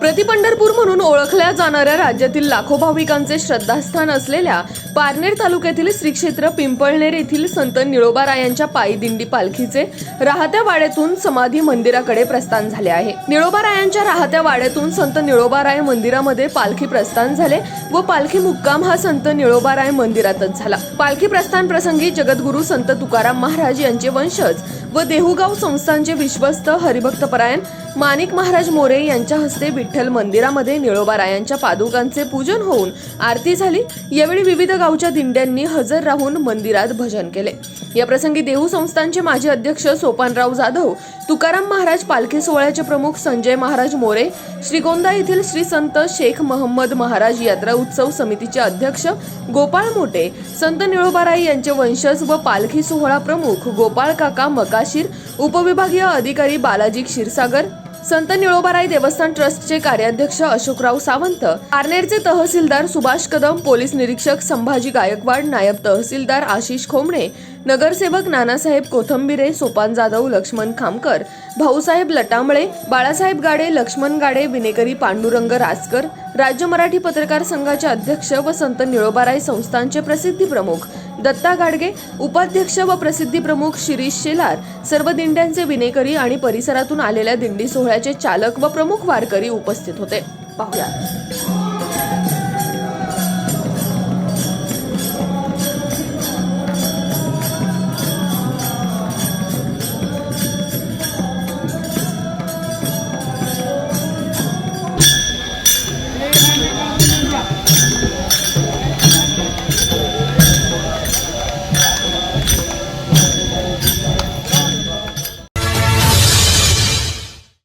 प्रतिपंढरपूर म्हणून ओळखल्या जाणाऱ्या राज्यातील लाखो भाविकांचे श्रद्धास्थान असलेल्या पारनेर तालुक्यातील श्री क्षेत्र पिंपळनेर येथील संत निळोबारायांच्या पायी दिंडी पालखीचे राहत्या वाड्यातून समाधी मंदिराकडे प्रस्थान झाले आहे. निळोबारायांच्या राहत्या वाड्यातून संत निळोबाराय मंदिरामध्ये पालखी प्रस्थान झाले व पालखी मुक्काम हा संत निळोबाराय मंदिरातच झाला. पालखी प्रस्थान प्रसंगी जगद्गुरु संत तुकाराम महाराज यांचे वंशज व देहुगाव संस्थांचे विश्वस्त हरिभक्तपरायण माणिक महाराज मोरे यांच्या हस्ते विठ्ठल मंदिरामध्ये निळोबारायांच्या पादुकांचे पूजन होऊन आरती झाली. यावेळी विविध गावच्या दिंड्यांनी हजर राहून मंदिरात भजन केले. या प्रसंगी देहू संस्थांचे माजी अध्यक्ष सोपानराव जाधव तुकाराम महाराज पालखी सोहळ्याचे प्रमुख संजय महाराज मोरे श्रीगोंदा येथील श्री संत शेख महम्मद महाराज यात्रा उत्सव समितीचे अध्यक्ष गोपाळ मोटे संत निळोबाराई यांचे वंशज व पालखी सोहळा प्रमुख गोपाळ काका मकाशीर उपविभागीय अधिकारी बालाजी क्षीरसागर संत निळोबाराई देवस्थान ट्रस्टचे कार्याध्यक्ष अशोकराव सावंत पारनेरचे तहसीलदार सुभाष कदम पोलीस निरीक्षक संभाजी गायकवाड नायब तहसीलदार आशिष खोमणे नगरसेवक नानासाहेब कोथंबिरे सोपान जाधव लक्ष्मण खामकर भाऊसाहेब लटांबळे बाळासाहेब गाडे लक्ष्मण गाडे विनेकरी पांडुरंग रासकर राज्य मराठी पत्रकार संघाचे अध्यक्ष व संत निळोबाराय संस्थांचे प्रसिद्धी प्रमुख दत्ता गाडगे उपाध्यक्ष व प्रसिद्धी प्रमुख शिरीष शेलार सर्व दिंड्यांचे विनेकरी आणि परिसरातून आलेल्या दिंडी सोहळ्याचे चालक व प्रमुख वारकरी उपस्थित होते. पाहुया.